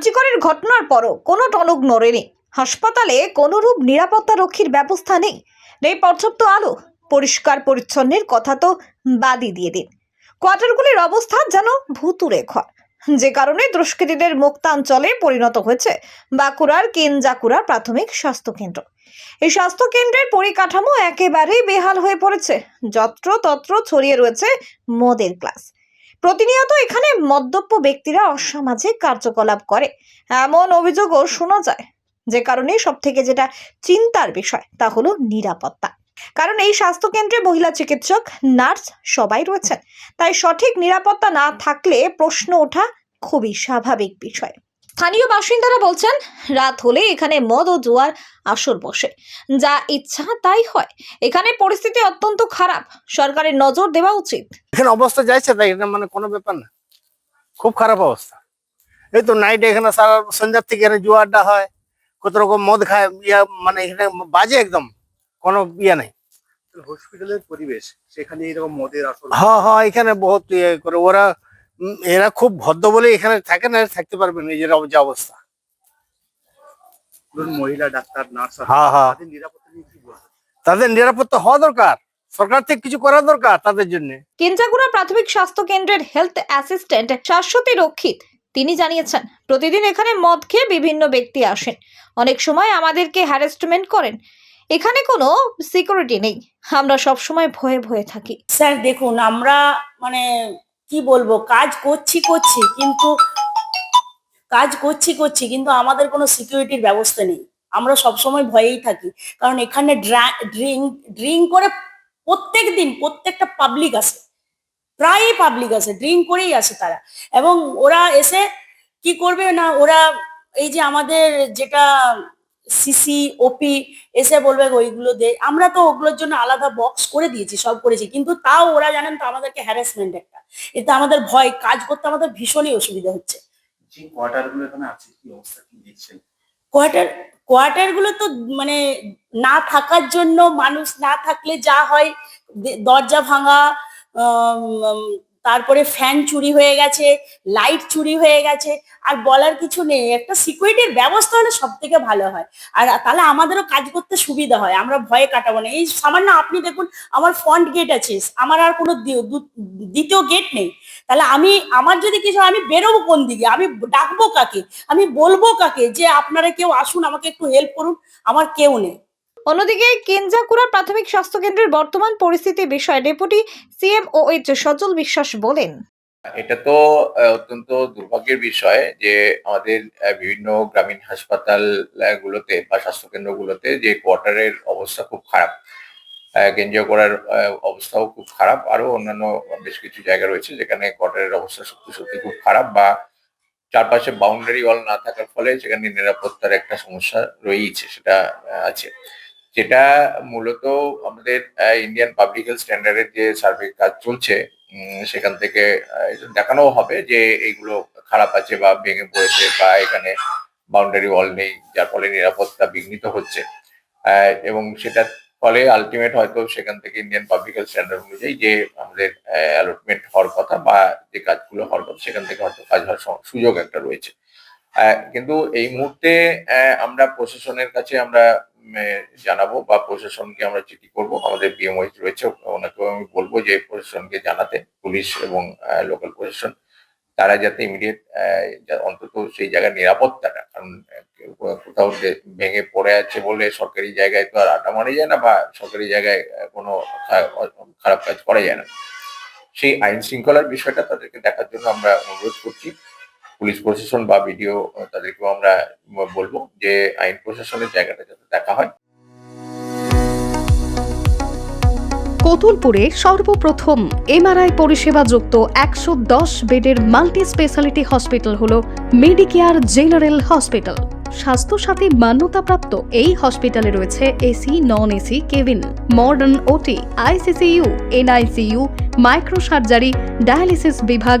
আর্যিকরের ঘটনার পরও কোনো টনক নড়েনি। হাসপাতালে কোনোরূপ নিরাপত্তা রক্ষীর ব্যবস্থা নেই। নেই পর্যাপ্ত আলো, পরিষ্কার পরিচ্ছন্নের কথা তো বাদই দিয়ে দিন। কোয়ার্টারগুলির অবস্থা যেন ভুতুরে ঘর যে কারণে দুষ্কৃতীদের মুক্তাঞ্চলে পরিণত হয়েছে বাঁকুড়ার কেনজাকুড়া প্রাথমিক স্বাস্থ্যকেন্দ্র। এই স্বাস্থ্যকেন্দ্রের পরিকাঠামো একেবারেই বেহাল হয়ে পড়েছে। যত্র তত্র ছড়িয়ে রয়েছে মদের ক্লাস। প্রতিনিয়ত এখানে মদ্যপ ব্যক্তিরা অসামাজিক কার্যকলাপ করে। এমন অভিযোগও শোনা যায়। যে কারণে সব থেকে যেটা চিন্তার বিষয়, তা হলো নিরাপত্তা। কারণ এই স্বাস্থ্যকেন্দ্রে মহিলা চিকিৎসক, নার্স সবাই রয়েছেন। তাই সঠিক নিরাপত্তা না থাকলে প্রশ্ন ওঠা খুবই স্বাভাবিক বিষয়। স্থানীয় বাসিন্দারা বলছেন রাত হলে এখানে মদ ও জোয়ার আসর বসে। যা ইচ্ছা তাই হয়। এখানে পরিস্থিতি অত্যন্ত খারাপ। সরকারের নজর দেওয়া উচিত। এখানে অবস্থা যাইছে তাই এটা মানে কোনো ব্যাপার না। খুব খারাপ অবস্থা। এই তো নাইট এখানে সারা সন্ধ্যার থেকে এখানে জুয়ারটা হয়। কত রকম মদ খায় ইয়া মানে এখানে বাজে একদম। কোনো ইয়ে নেই। হসপিটালের পরিবেশ সেখানে এরকম মদের আসল হ্যাঁ হ্যাঁ এখানে বহুত ইয়ে করে। ওরা এরা খুব ভদ্র বলে এখানে থাকে না থাকতে পারবে না নিজের অব- যে অবস্থা। ধরুন মহিলা ডাক্তার নার্স হ্যাঁ, হ্যাঁ। তাদের নিরাপত্তা নিয়ে কি বলবেন তাদের নিরাপত্তা হওয়া দরকার। সরকার থেকে কিছু করা দরকার তাদের জন্য। প্রাথমিক স্বাস্থ্য কেন্দ্রের হেলথ অ্যাসিস্ট্যান্ট শাশ্বতী রক্ষিত। তিনি জানিয়েছেন প্রতিদিন এখানে মদ খেয়ে বিভিন্ন ব্যক্তি আসেন। অনেক সময় আমাদেরকে হ্যারাসমেন্ট করেন। এখানে কোনো সিকিউরিটি নেই। আমরা সব সময় ভয়ে ভয়ে থাকি। স্যার দেখুন আমরা মানে কি বলব? কাজ করছি করছি, কিন্তু কাজ করছি করছি, কিন্তু আমাদের কোনো সিকিউরিটির ব্যবস্থা নেই। আমরা সবসময় ভয়েই থাকি। কারণ এখানে ড্রিঙ্ক ড্রিঙ্ক করে প্রত্যেক দিন প্রত্যেকটা পাবলিক আসে। প্রায়ই পাবলিক আসে ড্রিঙ্ক করেই আসে তারা। এবং ওরা এসে কি করবে না, ওরা এই যে আমাদের যেটা সিসি ওপি এসে বলবে ওইগুলো দে। আমরা তো ওগুলোর জন্য আলাদা বক্স করে দিয়েছি সব করেছি। কিন্তু তাও ওরা জানেন তো আমাদেরকে হ্যারাসমেন্ট একটা। এতে আমাদের ভয় কাজ করতে আমাদের ভীষণই অসুবিধা হচ্ছে। কোয়ার্টার কোয়ার্টারগুলো তো মানে না থাকার জন্য মানুষ না থাকলে যা হয় দরজা ভাঙা তারপরে ফ্যান চুরি হয়ে গেছে লাইট চুরি হয়ে গেছে, আর বলার কিছু নেই। একটা সিকিউরিটির ব্যবস্থা হলে সব থেকে ভালো হয়। আর তাহলে আমাদেরও কাজ করতে সুবিধা হয়, আমরা ভয়ে কাটাবো না। এই সামান্য আপনি দেখুন, আমার ফ্রন্ট গেট আছে, আমার আর কোনো দ্বিতীয় গেট নেই। তাহলে আমি, আমার যদি কিছু আমি বেরোবো কোন দিকে? আমি ডাকবো কাকে? আমি বলব কাকে? যে আপনারা কেউ আসুন, আমাকে একটু হেল্প করুন, আমার কেউ নেই। অন্যদিকে কেঞ্জাকুড়া প্রাথমিক স্বাস্থ্য কেন্দ্রের বর্তমান পরিস্থিতি বিষয়ে ডেপুটি সিএমওএইচ সজল বিশ্বাস বলেন। এটা তো অত্যন্ত দুর্ভাগ্যের বিষয় যে আমাদের বিভিন্ন গ্রামীণ হাসপাতাল গুলোতে বা স্বাস্থ্যকেন্দ্রগুলোতে যে কোয়ার্টারের অবস্থা খুব খারাপ কেন্দ্রীয় করার অবস্থাও খুব খারাপ। আরও অন্যান্য বেশ কিছু জায়গা রয়েছে যেখানে কোয়ার্টারের অবস্থা সত্যি সত্যি খুব খারাপ বা চারপাশে বাউন্ডারি ওয়াল না থাকার ফলে সেখানে নিরাপত্তার একটা সমস্যা রয়েইছে, সেটা আছে। যেটা মূলত আমাদের ইন্ডিয়ান পাবলিক হেলথ স্ট্যান্ডার্ডের যে সার্ভে কাজ চলছে সেখান থেকে দেখানো হবে যে এইগুলো খারাপ আছে বা ভেঙে পড়েছে বা এখানে বাউন্ডারি ওয়াল নেই, যার ফলে নিরাপত্তা বিঘ্নিত হচ্ছে। এবং সেটার ফলে আলটিমেট হয়তো সেখান থেকে ইন্ডিয়ান পাবলিক হেলথ স্ট্যান্ডার্ড অনুযায়ী যে আমাদের অ্যালটমেন্ট হওয়ার কথা বা যে কাজগুলো হওয়ার কথা, সেখান থেকে হয়তো কাজ হওয়ার সুযোগ একটা রয়েছে। কিন্তু এই মুহূর্তে আমরা প্রশাসনের কাছে আমরা জানাব বা প্রশাসনকে আমরা চিঠি করব। আমাদের বিএমওইচ রয়েছে, ওনাকেও আমি বলব যে প্রশাসনকে জানাতে, পুলিশ এবং লোকাল প্রশাসন, তারা যাতে ইমিডিয়েট অন্তত সেই জায়গার নিরাপত্তাটা, কারণ কোথাও ভেঙে পড়ে আছে বলে সরকারি জায়গায় তো আর আটা মারা যায় না বা সরকারি জায়গায় কোনো খারাপ কাজ করা যায় না। সেই আইন শৃঙ্খলার বিষয়টা তাদেরকে দেখার জন্য আমরা অনুরোধ করছি। পুলিশ প্রশাসন বা বিডিও তাদেরকেও আমরা বলব যে আইন প্রশাসনের জায়গাটা যাতে দেখা হয়। কতুলপুরে সর্বপ্রথম এমআরআই পরিষেবা যুক্ত একশো দশ বেডের মাল্টি স্পেশালিটি হসপিটাল হল মেডিকেয়ার জেনারেল হসপিটাল। স্বাস্থ্যসাথী মান্যতাপ্রাপ্ত এই হসপিটালে রয়েছে AC non AC cabin, modern OT, ICCU, NICU micro surgery dialysis বিভাগ